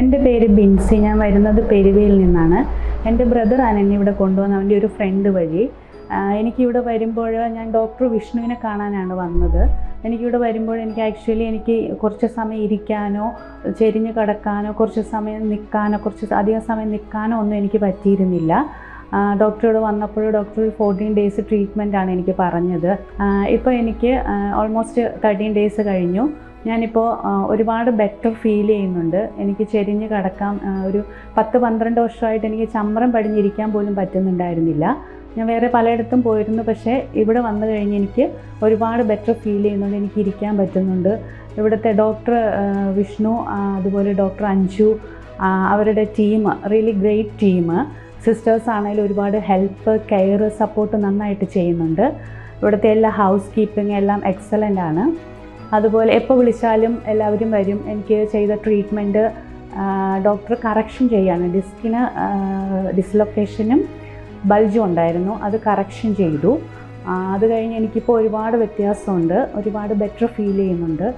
എന്റെ പേര് ബിൻസി ഞാൻ വരുന്നത് പെരുവയിൽ നിന്നാണ്. എന്റെ ബ്രദറാണ് എന്നെ ഇവിടെ കൊണ്ടുവന്ന അവന്റെ ഒരു ഫ്രണ്ട് വഴി. എനിക്കിവിടെ വരുമ്പോൾ ഞാൻ ഡോക്ടർ വിഷ്ണുവിനെ കാണാനാണ് വന്നത്. എനിക്കിവിടെ വരുമ്പോൾ എനിക്ക് ആക്ച്വലി എനിക്ക് കുറച്ച് സമയം ഇരിക്കാനോ ചെരിഞ്ഞ് കിടക്കാനോ കുറച്ച് സമയം നിൽക്കാനോ കുറച്ച് അധികം സമയം നിൽക്കാനോ ഒന്നും എനിക്ക് പറ്റിയിരുന്നില്ല. ഡോക്ടറോട് വന്നപ്പോൾ ഡോക്ടർ ഫോർട്ടീൻ ഡേയ്സ് ട്രീറ്റ്മെന്റാണ് എനിക്ക് പറഞ്ഞത്. ഇപ്പോൾ എനിക്ക് ഓൾമോസ്റ്റ് തേർട്ടീൻ ഡേയ്സ് കഴിഞ്ഞു. ഞാനിപ്പോൾ ഒരുപാട് ബെറ്റർ ഫീൽ ചെയ്യുന്നുണ്ട്. എനിക്ക് ചെരിഞ്ഞ് കിടക്കാം ഒരു പത്ത് പന്ത്രണ്ട് വർഷമായിട്ട് എനിക്ക് ചമ്രം പടിഞ്ഞിരിക്കാൻ പോലും പറ്റുന്നുണ്ടായിരുന്നില്ല. ഞാൻ വേറെ പലയിടത്തും പോയിരുന്നു പക്ഷേ ഇവിടെ വന്നു കഴിഞ്ഞ് എനിക്ക് ഒരുപാട് ബെറ്റർ ഫീൽ ചെയ്യുന്നുണ്ട് എനിക്ക് ഇരിക്കാൻ പറ്റുന്നുണ്ട്. ഇവിടുത്തെ ഡോക്ടർ വിഷ്ണു അതുപോലെ ഡോക്ടർ അഞ്ജു അവരുടെ team really great team sisters ആണെങ്കിലും ഒരുപാട് ഹെൽപ്പ് കെയർ സപ്പോർട്ട് നന്നായിട്ട് ചെയ്യുന്നുണ്ട്. ഇവിടുത്തെ എല്ലാ ഹൗസ് കീപ്പിംഗ് എല്ലാം എക്സലന്റ് ആണ്. അതുപോലെ എപ്പോൾ വിളിച്ചാലും എല്ലാവരും വരും. എനിക്ക് ചെയ്ത ട്രീറ്റ്മെന്റ് ഡോക്ടർ കറക്ഷൻ ചെയ്യാണ്. ഡിസ്കിന് ഡിസ്ലൊക്കേഷനും ബൾജും ഉണ്ടായിരുന്നു. അത് കറക്ഷൻ ചെയ്തു. അത് കഴിഞ്ഞ് എനിക്കിപ്പോൾ ഒരുപാട് വ്യത്യാസമുണ്ട്. ഒരുപാട് ബെറ്റർ ഫീൽ ചെയ്യുന്നുണ്ട്.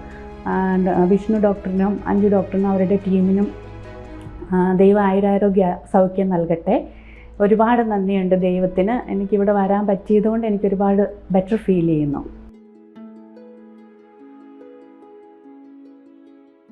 വിഷ്ണു ഡോക്ടറിനും അഞ്ജു ഡോക്ടറിനും അവരുടെ ടീമിനും ദൈവം ആയുരാരോഗ്യ സൗഖ്യം നൽകട്ടെ. ഒരുപാട് നന്ദിയുണ്ട് ദൈവത്തിന്. എനിക്കിവിടെ വരാൻ പറ്റിയതുകൊണ്ട് എനിക്ക് ഒരുപാട് ബെറ്റർ ഫീൽ ചെയ്യുന്നു.